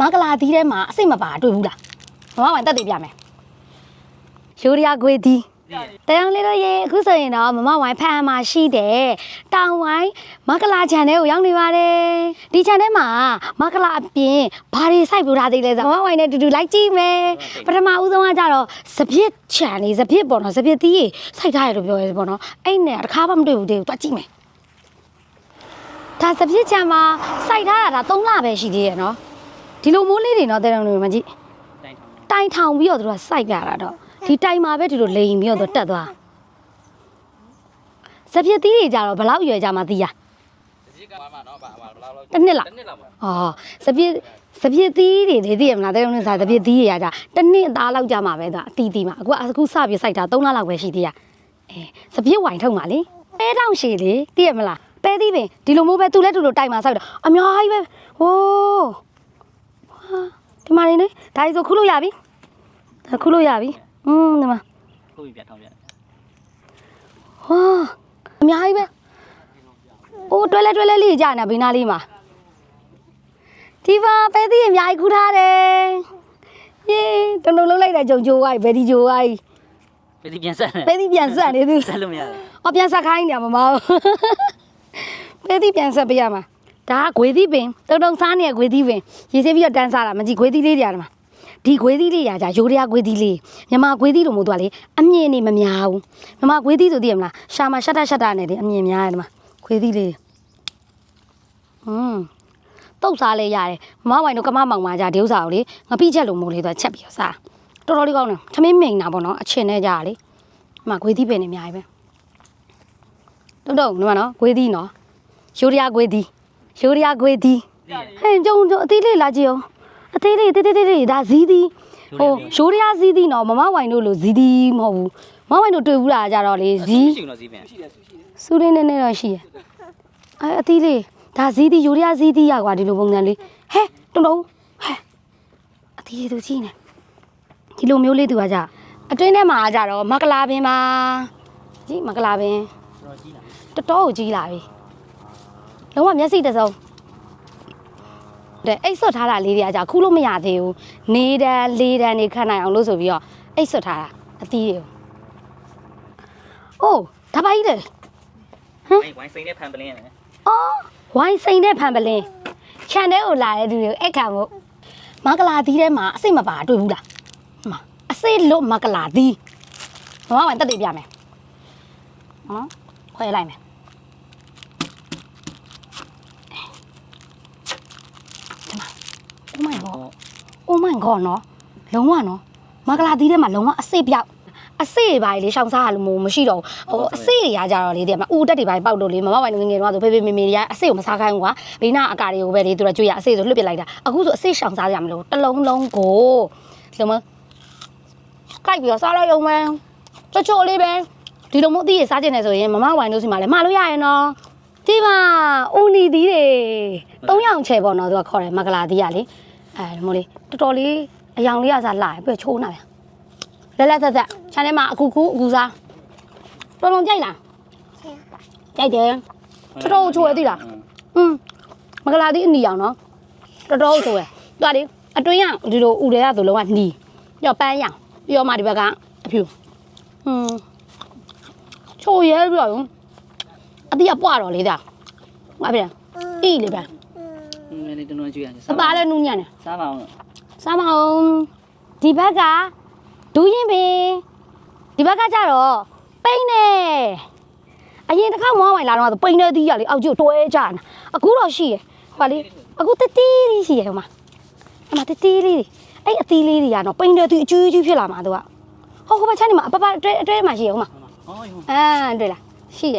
မကလာသီးထဲမှာအစိတ်မပါတွေ့ဘူးလားမမဝိုင်တက်တည်ပြမယ်ရိုးရခွေသီးတရားလေးတို့ရေအခုဆိုရင်တော့မမဝိုင်ဖန်မှာရှိတယ်တောင်ဝိုင်မကလာချန်ထဲကိုရောက်နေပါတယ်ဒီချန်ထဲမှာမကလာအပြင်ဘာတွေစိုက်ပူထားသေးလဲဆိုတော့မမဝိုင်နဲ့တူတူလိုက်ကြည့်မယ်ပထမဦးဆုံးကကြတော့စပြစ်ချန်လေးစပြစ်ပေါ့နော်စပြစ်သီးရေစိုက်ထားရလို့ပြောရဲပေါ့နော်အဲ့နဲ့တစ်ခါမှမတွေ့ဘူးတဲ့ကိုတွားကြည့်မယ်ဒါစပြစ်ချံမှာစိုက်ထားတာဒါ3လပဲရှိသေးရဲ့နော် ဒီလိုမိုးလေးတွေနော်တဲ့တုံးတွေမကြည့်တိုင်ထောင်တိုင်ထောင်ပြီးတော့သူကစိုက်ပြတာတော့ဒီတိုင်မှာပဲဒီလိုလိန်ပြီးတော့သူတက်သွားစပြစ်သီးတွေကြတော့ဘယ်လောက်ရွယ်ကြမှာသီးရဒီကမှနော်ဘာဘာဘယ်လောက်လောက်တစ်နှစ်လားတစ်နှစ်လောက်ပါဩစပြစ်စပြစ်သီးတွေလေသိရမလားတဲ့တုံးတွေစားစပြစ်သီးတွေကကြတစ်နှစ်အသားလောက်ကြမှာပဲသူကအတီးတီးမှာအခုအခုစပြစ်စိုက်တာ3လလောက်ပဲရှိသေးရအဲစပြစ်ဝိုင်ထုတ်မှာလေပဲတောင်ရှည်လေသိရမလားပဲသီးပင်ဒီလိုမျိုးပဲသူလည်းတူလိုတိုင်မှာစိုက်တော့အများကြီးပဲဟိုး ဒီမှာနေနေဒါကြီးဆိုခုလို့ရပြီဒါခုလို့ရပြီอืมဒီမှာခုပြထောင်ပြဟာအများကြီးပဲအိုးတွဲလဲတွဲလဲလေးကြာနေဘေးနားလေးမှာဒီပါပဲသီးအများကြီးခူးထားတယ်ယေးတုံတုံလုံးလိုက်တာဂျုံဂျိုးဝိုင်းဘယ်ဒီဂျိုးဝိုင်းပြည်ဒီပြန်ဆက်နေပဲသီးပြန်ဆက်နေသူဆက်လို့မရတယ်အော်ပြန်ဆက်ခိုင်းနေရမမပဲသီးပြန်ဆက်ပေးရမှာ ဒါကဂွေသီးပင်တုံတုံစားနေရဂွေသီးပင်ရေးစေးပြီးတော့တန်းစားတာမကြည့်ဂွေသီးလေးတွေရတယ်မှာဒီခွေးသီးလေးရာကြရိုးရခွေးသီးလေးမြမခွေးသီးလိုမျိုးသွားလေအမြင့်နေမများဘူးမြမခွေးသီးဆိုသိရမလားရှာမရှက်တာရှက်တာနဲ့လေအမြင့်များတယ်ဒီမှာခွေးသီးလေးဟွန်းတုတ်စားလေးရတယ်မမဝိုင်တို့ကမမောင်မကြဒီဥစ္စာကိုလေငပိချက်လိုမျိုးလေးသွားချက်ပြီးတော့စားတော်တော်လေးကောင်းတယ်သမင်းမိန်တာပေါ့နော်အချင်နဲ့ကြရလေဒီမှာခွေးသီးပင်နေအများကြီးပဲတုတ်တုတ်ဒီမှာနော်ခွေးသီးနော်ရိုးရခွေးသီး ရိုးရခွေးသီးဟဲ့ကြုံကြုံအသေးလေးလာကြည့်အောင်အသေးလေးတေးတေးတေးတေးဒါဇီးသီးဟိုရိုးရရဇီးသီးနော်မမဝိုင်တို့လိုဇီးသီးမဟုတ်ဘူးမမဝိုင်တို့တွေ့ဘူးလားကြတော့လေဇီးရှိတော့ဇီးပြန်ရှိတယ်စူးလေးနဲ့နဲ့တော့ရှိရအဲအသီးလေးဒါဇီးသီးရိုးရရဇီးသီးရကွာဒီလိုပုံစံလေးဟဲတုံတုံဟဲအသီးသူကြီးနေဒီလိုမျိုးလေးသူကကြအတွင်းထဲမှာကြတော့မကလာပင်ပါကြည့်မကလာပင်တော့ကြီးလာတော်တော်ကိုကြီးလာပြီ လုံးဝမျက်စိတစ်စုံတဲ့အိတ်ဆွတ်ထားတာလေးတွေကကြာခူးလို့မရသေးဘူးနေတန်းလေးတန်းနေခတ်နိုင်အောင်လို့ဆိုပြီးတော့အိတ်ဆွတ်ထားတာအသီးတွေကိုအိုးဒါပါကြီးလေဝိုင်းဝိုင်းစိန်နဲ့ဖန်ပလင်းရတယ်အော်ဝိုင်းစိန်တဲ့ဖန်ပလင်းခြံထဲကိုလာတဲ့သူတွေကိုအဲ့ခံမို့မကလာသီးထဲမှာအစိတ်မပါတွေ့ဘူးလားဟမအစိတ်လို့မကလာသီးမမဝိုင်းတက်တည်ပြမယ်နော်ခွဲလိုက်မယ် Oh my god Oh my god နော်လုံးဝနော်မကလာသီးထဲမှာလုံးဝအစိတ်ပြောက်အစိတ်တွေပါလေရှောင်းစားရလို့မို့မရှိတော့ဘူးဟိုအစိတ်တွေကကြတော့လေတဲ့မှာဦးတက်တွေပါပေါက်လို့လေမမဝိုင်ငယ်ငယ်တော့ဆိုဖေဖေမေမေတွေကအစိတ်ကိုမစားခိုင်းဘူးကွာဘေးနာအကာတွေကိုပဲလေသူတို့ကြွေရအစိတ်ဆိုလွတ်ပစ်လိုက်တာအခုဆိုအစိတ်ရှောင်းစားရမလို့တစ်လုံးလုံးကိုဒီလိုမျိုးကြိုက်ပြီးတော့စားလိုက်အောင်မယ်ချိုချိုလေးပဲဒီလိုမျိုးအသီးတွေစားကျင်နေဆိုရင်မမဝိုင်တို့စီမှာလည်းမှာလို့ရရင်နော်ဒီပါဦးနီသီးတွေ၃ရောင်ချဲပေါ့နော်သူကခေါ်တယ်မကလာသီးရလေ အဲဒီမို့လေတော်တော်လေးအယောင်လေးကစားလာပြီးတော့ချိုးနာပြန်လက်လက်သက်သက်ခြံထဲမှာအခုခုအခုစားတော်တော်ကြိုက်လားကြိုက်တယ်တော်တော်ချိုးရသေးလားอืมမကလာသီးအနီအောင်နော်တော်တော်ချိုးရသူကလေအတွင်းရဒီလိုဥတွေကဆိုလုံးဝနီးပြီးတော့ပန်းရပြီးတော့မှဒီဘက်ကအဖြူอืมချိုးရဲပြီးတော့အတိအပွားတော့လေဒါငါပြန်အေးလေပြန် อืมလည်းတနွန်ကျွေးရတယ်အပါလည်းနူးညံ့တယ်စားပါအောင်စားမအောင်ဒီဘက်ကဒူးရင်ပင်ဒီဘက်ကကြတော့ပိန်းနေအရင်တစ်ခါမောင်းဝင်လာတော့ဆိုပိန်းနေသီးရလေအောက်ကျတွဲကြတာအခုတော့ရှိရဟိုလေအခုတတီးလေးရှိရဟိုမှာအမတတီးလေးအဲ့အသီးလေးတွေကတော့ပိန်းနေသီးအကျူးကျူးဖြစ်လာမှာသူကဟောဟိုဘက်ချမ်းနေမှာအပပအတွဲအတွဲမှာရှိရဟိုမှာဟောဟောအမ်တွေ့လားရှိရ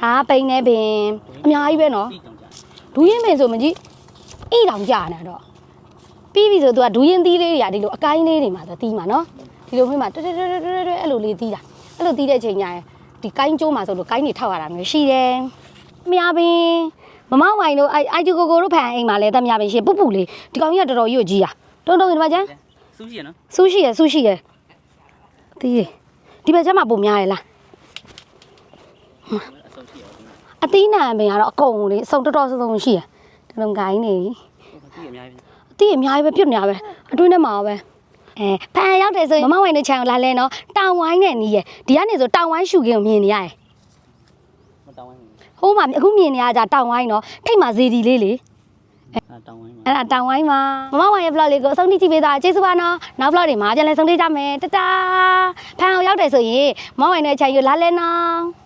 ဒါပိန်းနေပင်အများကြီးပဲနော်ပြီးတော့ကြာ ဒူးရင်ပင်ဆိုမကြည့်အိတောင်ကြာနေတော့ပြီးပြီဆိုသူကဒူးရင်သီးလေးတွေကဒီလိုအကိုင်းလေးတွေမှာသူတီးမှာနော်ဒီလိုမျိုးမှာတွတ်တွတ်တွတ်တွတ်တွတ်အဲ့လိုလေးတီးတာအဲ့လိုတီးတဲ့ချိန်ညာရင်ဒီကိုင်းကျိုးမှာဆိုလို့ကိုင်းတွေထောက်ရတာမျိုးရှိတယ်အများပင်မမဝိုင်တို့အိုအိုက်ဂျူကိုကိုတို့ဖန်အိမ်မှာလဲတမများပင်ရှင်ပုပ်ပူလေးဒီကောင်ကြီးကတော်တော်ရွတ်ကြီးอ่ะတုံးတုံးဒီမှာကျန်စူးရှိရနော်ဆူရှိရယ်ဆူရှိရယ်တီးရဒီဘက်ကျမ်းမှာပုံများရယ်လား အဆုပ်ရှိရအသီးနာပင်ကတော့အကုန်လေအစုံတော်တော်စုံစုံရှိရယ်ဒီလိုကိုင်းနေဒီအများကြီးအတိအများကြီးပဲပြုတ်နေရပဲအတွင်းထဲမှာပဲအဲဖန်ရောက်တယ်ဆိုရင်မမဝိုင်တဲ့ခြံကိုလာလဲနော်တောင်ဝိုင်းနဲ့နီးရယ်ဒီကနေဆိုတောင်ဝိုင်းရှူခင်းကိုမြင်နေရတယ်မတောင်းဝိုင်းဟိုးမှာအခုမြင်နေရကြတောင်ဝိုင်းနော်ထိတ်မှာဇေဒီလေးလေအာတောင်းဝိုင်းမှာအဲ့ဒါတောင်ဝိုင်းမှာမမဝိုင်ရဲ့ vlog လေးကိုအဆုံးထိကြည့်ပေးတာကျေးဇူးပါနော်နောက် vlog တွေမှာပြန်လည်ဆုံတွေ့ကြမယ်တတာဖန်အောင်ရောက်တယ်ဆိုရင်မမဝိုင်တဲ့ခြံကိုလာလဲနော်